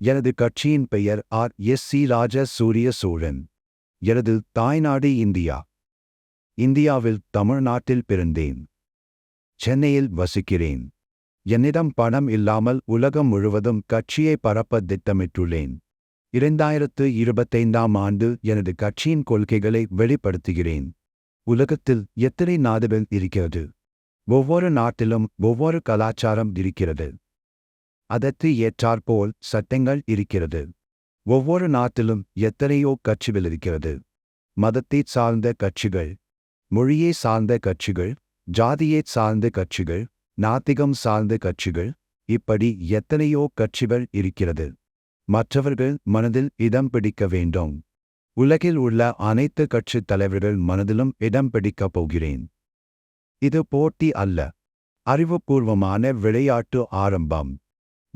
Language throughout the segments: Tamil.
எனது கட்சியின் பெயர் ஆர். எஸ். சி. ராஜ சூரிய சோழன். எனது தாய்நாடு இந்தியா. இந்தியாவில் தமிழ்நாட்டில் பிறந்தேன். சென்னையில் வசிக்கிறேன். என்னிடம் பணம் இல்லாமல் உலகம் முழுவதும் கட்சியை பரப்ப திட்டமிட்டுள்ளேன். இரண்டாயிரத்து இருபத்தைந்தாம் ஆண்டு எனது கட்சியின் கொள்கைகளை வெளிப்படுத்துகிறேன். உலகத்தில் எத்தனை நாடுகள் இருக்கிறது? ஒவ்வொரு நாட்டிலும் ஒவ்வொரு கலாச்சாரம் இருக்கிறது. அதற்கு ஏற்றாற்போல் சட்டங்கள் இருக்கிறது. ஒவ்வொரு நாட்டிலும் எத்தனையோ கட்சிகள் இருக்கிறது. மதத்தை சார்ந்த கட்சிகள் மொழியை சார்ந்த கட்சிகள் ஜாதியை சார்ந்த கட்சிகள் நாத்திகம் சார்ந்த கட்சிகள் இப்படி எத்தனையோ கட்சிகள் இருக்கிறது. மற்றவர்கள் மனதில் இடம் பிடிக்க வேண்டும். உலகில் உள்ள அனைத்து கட்சித் தலைவர்கள் மனதிலும் இடம் பிடிக்கப் போகிறேன். இது போட்டி அல்ல. அறிவுபூர்வமான விளையாட்டு ஆரம்பம்.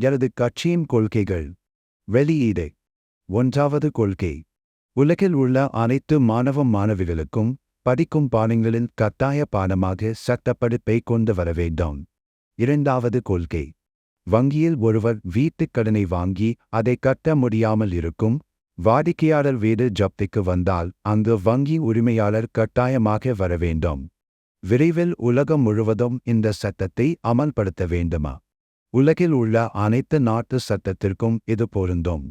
எனது கட்சியின் கொள்கைகள். வெளியீடு. ஒன்றாவது கொள்கை. உலகில் உள்ள அனைத்து மாணவ மாணவிகளுக்கும் படிக்கும் பாடங்களில் கட்டாய பாடமாக சட்டப்படுப்பை கொண்டு வர வேண்டும். இரண்டாவது கொள்கை. வங்கியில் ஒருவர் வீட்டுக் கடனை வாங்கி அதை கட்ட முடியாமல் இருக்கும். வாடிக்கையாளர் வீடு ஜப்திக்கு வந்தால் அங்கு வங்கி உரிமையாளர் கட்டாயமாக வர வேண்டும். விரைவில் உலகம் முழுவதும் இந்த சட்டத்தை அமல்படுத்த வேண்டுமா? உலகில் உள்ள அனைத்து நாட்டு சட்டத்திற்கும் இது பொருந்தும்.